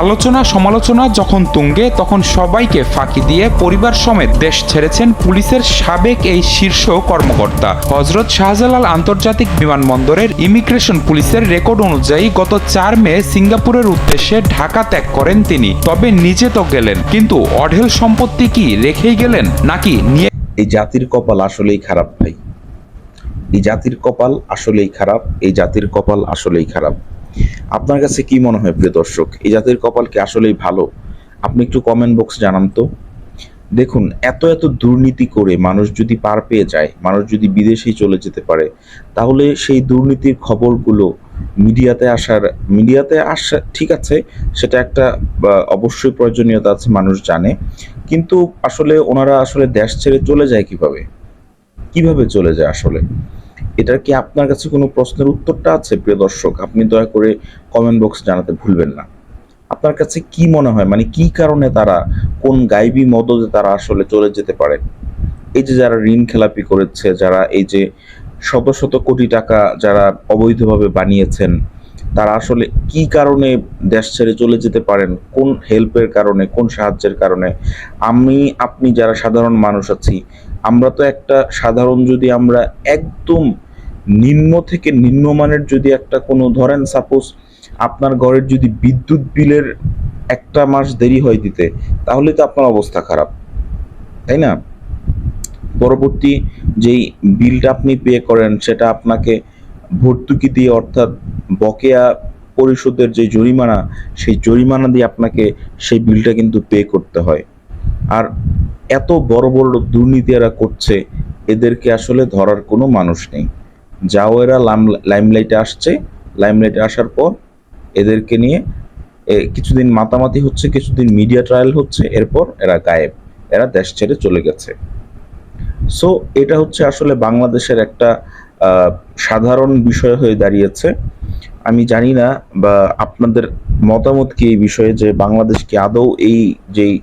আলোচনা সমালোচনা যখন তুঙ্গে, তখন সবাইকে ফাঁকি দিয়ে পরিবার সমেত দেশ ছেড়েছেন পুলিশের সাবেক এই শীর্ষ কর্মকর্তা। হজরত শাহজালাল আন্তর্জাতিক বিমানবন্দরের ইমিগ্রেশন পুলিশের রেকর্ড অনুযায়ী গত চার মে সিঙ্গাপুরের উদ্দেশ্যে ঢাকা ত্যাগ করেন তিনি। তবে নিজে তো গেলেন, কিন্তু অঢেল সম্পত্তি কি রেখেই গেলেন নাকি নিয়ে এই জাতির কপাল আসলেই খারাপ, ভাই। এই জাতির কপাল আসলেই খারাপ, এই জাতির কপাল আসলেই খারাপ। আপনার কাছে কি মনে হয় প্রিয় দর্শক? এই জাতির কপাল কি আসলেই ভালো? আপনি একটু কমেন্ট বক্স জানান তো। দেখুন, এত এত দুর্নীতি করে মানুষ যদি পার পেয়ে যায়, মানুষ যদি বিদেশেই চলে যেতে পারে, তাহলে সেই দুর্নীতির খবরগুলো মিডিয়াতে আসার, মিডিয়াতে আসা ঠিক আছে, সেটা একটা অবশ্যই প্রয়োজনীয়তা আছে, মানুষ জানে। কিন্তু আসলে ওনারা আসলে দেশ ছেড়ে চলে যায় কীভাবে? কীভাবে চলে যায় আসলে? এটার কি আপনার কাছে কোনো প্রশ্নের উত্তরটা আছে, প্রিয় দর্শক? আপনি দয়া করে কমেন্ট বক্স জানাতে ভুলবেন না। আপনার কাছে কি মনে হয়? মানে কি কারণে তারা, কোন গাইবী মদতে তারা আসলে চলে যেতে পারে? এই যে যারা ঋণ খেলাপি করেছে, যারা এই যে শত শত কোটি টাকা যারা অবৈধভাবে বানিয়েছেন, তারা আসলে কি কারণে দেশ ছেড়ে চলে যেতে পারেন? কোন হেল্পের কারণে, কোন সাহায্যের কারণে? আমি, আপনি যারা সাধারণ মানুষ আছি আমরা তো একটা সাধারণ যদি আমরা একদম নিম্ন থেকে নিম্নমানের যদি একটা কোনো, ধরেন সাপোজ আপনার ঘরের যদি বিদ্যুৎ বিলের একটা মাস দেরি হয় দিতে, তাহলে তো আপনার অবস্থা খারাপ, তাই না? পরবর্তী যেই বিলটা আপনি পে করেন, সেটা আপনাকে ভর্তুকি দিয়ে, অর্থাৎ বকেয়া পরিশোধের যে জরিমানা, সেই জরিমানা দিয়ে আপনাকে সেই বিলটা কিন্তু পে করতে হয়। আর এত বড় বড় দুর্নীতি এরা করছে, এদেরকে আসলে ধরার কোনো মানুষ নেই। যাও এরা লাইমলাইটে আসছে লাইমলাইটে আসার পর এদেরকে নিয়ে কিছুদিন মাতামাতি হচ্ছে, কিছুদিন মিডিয়া ট্রায়াল হচ্ছে, এরপর এরা গায়েব, এরা দেশ ছেড়ে চলে গেছে। সো এটা হচ্ছে আসলে বাংলাদেশের একটা সাধারণ বিষয় হয়ে দাঁড়িয়েছে। আমি জানি না বা আপনাদের মতামত কি এই বিষয়ে যে বাংলাদেশ কি আদৌ এই যেই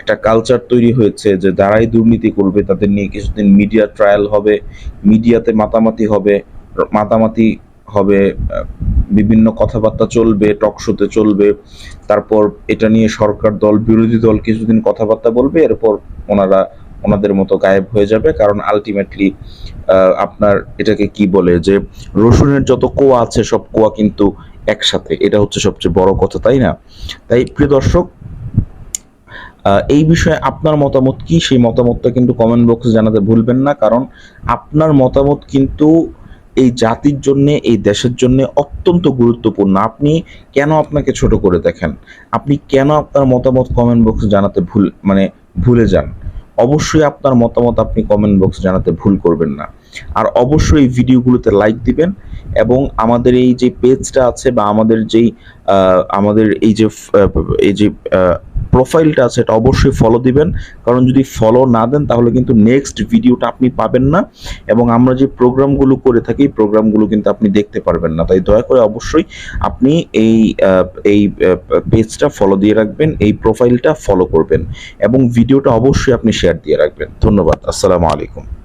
একটা কালচার তৈরি হয়েছে যে যারাই দুর্নীতি করবে তাদের নিয়ে কিছুদিন মিডিয়া ট্রায়াল হবে মিডিয়াতে মাতামাতি হবে মাতামাতি হবে বিভিন্ন কথাবার্তা চলবে টক শোতে চলবে, তারপর এটা নিয়ে সরকার দল, বিরোধী দল কিছুদিন কথাবার্তা বলবে, এরপর ওনারা ওনাদের মতো গায়েব হয়ে যাবে, কারণ আলটিমেটলি আপনার এটাকে কি বলে যে রসুনের যত কোয়া আছে সব কোয়া কিন্তু একসাথে, এটা হচ্ছে সবচেয়ে বড় কথা, তাই না? তাই প্রিয় দর্শক এই বিষয়ে আপনার মতামত কি? সেই মতামতটা কিন্তু কমেন্ট বক্সে জানাতে ভুলবেন না, কারণ আপনার মতামত কিন্তু এই জাতির জন্য, এই দেশের জন্য অত্যন্ত গুরুত্বপূর্ণ। আপনি কেন আপনাকে ছোট করে দেখেন? আপনি কেন আপনার মতামত কমেন্ট বক্সে জানাতে ভুল মানে ভুলে যান? অবশ্যই আপনার মতামত আপনি কমেন্ট বক্সে জানাতে ভুল করবেন না। আর অবশ্যই এই ভিডিওগুলোতে লাইক দিবেন এবং আমাদের এই যে পেজটা আছে বা আমাদের যেই আমাদের এই যে এই যে প্রোফাইলটা আছে, এটা অবশ্যই ফলো দিবেন। কারণ যদি ফলো না দেন, তাহলে কিন্তু নেক্সট ভিডিওটা আপনি পাবেন না। এবং আমরা যে প্রোগ্রামগুলো করে থাকি প্রোগ্রামগুলো কিন্তু আপনি দেখতে পারবেন না। তাই দয়া করে অবশ্যই আপনি এই এই পেজটা ফলো দিয়ে রাখবেন, এই প্রোফাইলটা ফলো করবেন। এবং ভিডিওটা অবশ্যই আপনি শেয়ার দিয়ে রাখবেন। ধন্যবাদ। আসসালামু আলাইকুম।